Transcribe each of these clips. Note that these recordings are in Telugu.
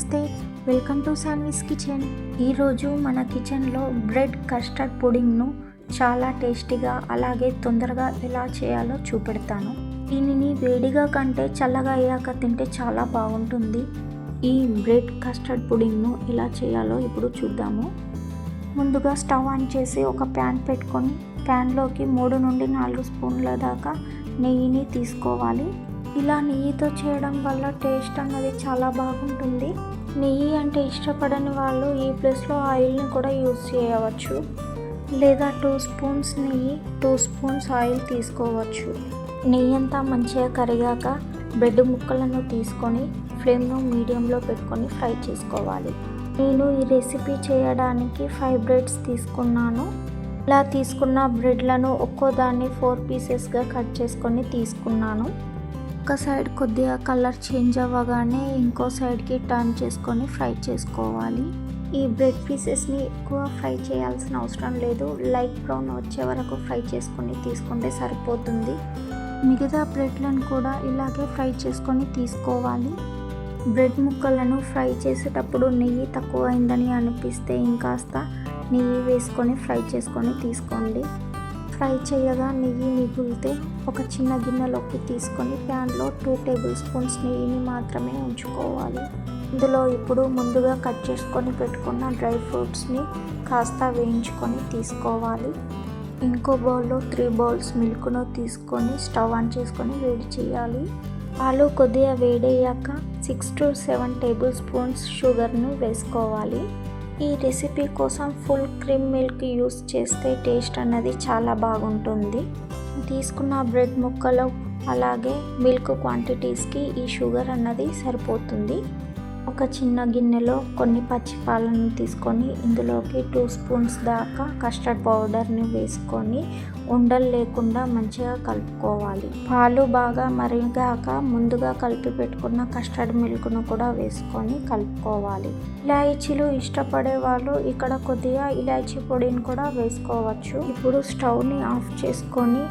నమస్తే. Welcome to Sanvi's kitchen. ఈరోజు మన కిచెన్లో బ్రెడ్ కస్టర్డ్ పుడింగ్ను చాలా టేస్టీగా అలాగే తొందరగా ఎలా చేయాలో చూపెడతాను. దీనిని వేడిగా కంటే చల్లగా అయ్యాక తింటే చాలా బాగుంటుంది. ఈ బ్రెడ్ కస్టర్డ్ పుడింగ్ను ఎలా చేయాలో ఇప్పుడు చూద్దాము. ముందుగా స్టవ్ ఆన్ చేసి ఒక ప్యాన్ పెట్టుకొని ప్యాన్లోకి మూడు నుండి నాలుగు స్పూన్ల దాకా నెయ్యిని తీసుకోవాలి. ఇలా నెయ్యితో చేయడం వల్ల టేస్ట్ అన్నది చాలా బాగుంటుంది. నెయ్యి అంటే ఇష్టపడని వాళ్ళు ఈ ప్లేస్లో ఆయిల్ని కూడా యూజ్ చేయవచ్చు. లేదా టూ స్పూన్స్ నెయ్యి టూ స్పూన్స్ ఆయిల్ తీసుకోవచ్చు. నెయ్యి అంతా మంచిగా కరిగాక బ్రెడ్ ముక్కలను తీసుకొని ఫ్లేమ్ను మీడియంలో పెట్టుకొని ఫ్రై చేసుకోవాలి. నేను ఈ రెసిపీ చేయడానికి ఫైవ్ బ్రెడ్స్ తీసుకున్నాను. ఇలా తీసుకున్న బ్రెడ్లను ఒక్కో దాన్ని ఫోర్ పీసెస్గా కట్ చేసుకొని తీసుకున్నాను. ఒక సైడ్ కొద్దిగా కలర్ చేంజ్ అవ్వగానే ఇంకో సైడ్కి టర్న్ చేసుకొని ఫ్రై చేసుకోవాలి. ఈ బ్రెడ్ పీసెస్ని ఎక్కువ ఫ్రై చేయాల్సిన అవసరం లేదు. లైట్ బ్రౌన్ వచ్చే వరకు ఫ్రై చేసుకొని తీసుకుంటే సరిపోతుంది. మిగతా బ్రెడ్లను కూడా ఇలాగే ఫ్రై చేసుకొని తీసుకోవాలి. బ్రెడ్ ముక్కలను ఫ్రై చేసేటప్పుడు నెయ్యి తక్కువ అయిందని అనిపిస్తే ఇంకాస్త నెయ్యి వేసుకొని ఫ్రై చేసుకొని తీసుకోండి. ఫ్రై చేయగా నెయ్యి మిగిలితే ఒక చిన్న గిన్నెలోకి తీసుకొని ప్యాన్లో టూ టేబుల్ స్పూన్స్ నెయ్యిని మాత్రమే ఉంచుకోవాలి. ఇందులో ఇప్పుడు ముందుగా కట్ చేసుకొని పెట్టుకున్న డ్రై ఫ్రూట్స్ని కాస్త వేయించుకొని తీసుకోవాలి. ఇంకో బౌల్లో త్రీ బౌల్స్ మిల్క్ను తీసుకొని స్టవ్ ఆన్ చేసుకొని వేడి చేయాలి. పాలు కొద్దిగా వేడయ్యాక six to seven tablespoons షుగర్ను వేసుకోవాలి. ఈ రెసిపీ కోసం ఫుల్ క్రీమ్ మిల్క్ యూస్ చేస్తే టేస్ట్ అన్నది చాలా బాగుంటుంది. తీసుకున్న బ్రెడ్ ముక్కలు అలాగే మిల్క్ క్వాంటిటీస్కి ఈ షుగర్ అన్నది సరిపోతుంది. ఒక చిన్న గిన్నెలో కొన్ని పచ్చి పాలను తీసుకొని ఇందులోకి టూ స్పూన్స్ దాకా కస్టర్డ్ పౌడర్ని వేసుకొని ఉండలు లేకుండా మంచిగా కలుపుకోవాలి. పాలు బాగా మరిగాక ముందుగా కలిపి పెట్టుకున్న కస్టర్డ్ మిల్క్ను కూడా వేసుకొని కలుపుకోవాలి. ఇలాయచీలు ఇష్టపడే వాళ్ళు ఇక్కడ కొద్దిగా ఇలాచీ పొడిని కూడా వేసుకోవచ్చు. ఇప్పుడు స్టవ్ని ఆఫ్ చేసుకొని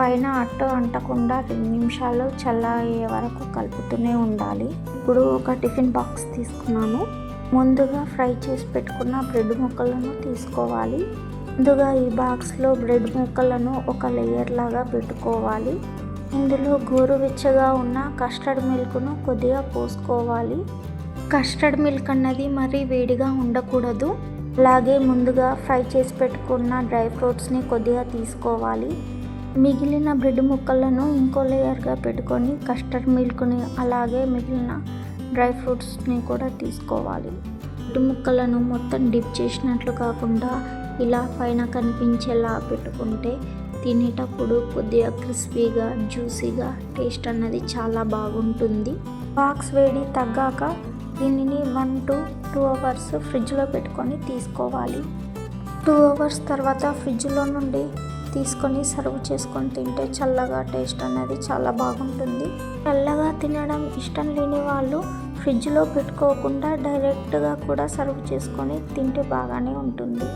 పైన అట్టు అంటకుండా రెండు నిమిషాలు చల్లయ్యే వరకు కలుపుతూనే ఉండాలి. ఇప్పుడు ఒక టిఫిన్ బాక్స్ తీసుకున్నాను. ముందుగా ఫ్రై చేసి పెట్టుకున్న బ్రెడ్ ముక్కలను తీసుకోవాలి. ముందుగా ఈ బాక్స్లో బ్రెడ్ ముక్కలను ఒక లేయర్ లాగా పెట్టుకోవాలి. ఇందులో గోరువెచ్చగా ఉన్న కస్టర్డ్ మిల్క్ను కొద్దిగా పోసుకోవాలి. కస్టర్డ్ మిల్క్ అన్నది మరీ వేడిగా ఉండకూడదు. అలాగే ముందుగా ఫ్రై చేసి పెట్టుకున్న డ్రై ఫ్రూట్స్ని కొద్దిగా తీసుకోవాలి. మిగిలిన బ్రెడ్ ముక్కలను ఇంకో లేయర్గా పెట్టుకొని కస్టర్డ్ మిల్క్ని అలాగే మిగిలిన డ్రై ఫ్రూట్స్ని కూడా తీసుకోవాలి. బ్రెడ్ ముక్కలను మొత్తం డిప్ చేసినట్లు కాకుండా ఇలా పైన కనిపించేలా పెట్టుకుంటే తినేటప్పుడు కొద్దిగా క్రిస్పీగా జ్యూసీగా టేస్ట్ అన్నది చాలా బాగుంటుంది. బాక్స్ వేడి తగ్గాక దీనిని వన్ టు టూ అవర్స్ ఫ్రిడ్జ్లో పెట్టుకొని తీసుకోవాలి. టూ అవర్స్ తర్వాత ఫ్రిడ్జ్లో నుండి తీసుకొని సర్వ్ చేసుకొని తింటే చల్లగా టేస్ట్ అనేది చాలా బాగుంటుంది. చల్లగా తినడం ఇష్టం లేని వాళ్ళు ఫ్రిడ్జ్లో పెట్టుకోకుండా డైరెక్ట్గా కూడా సర్వ్ చేసుకొని తింటే బాగానే ఉంటుంది.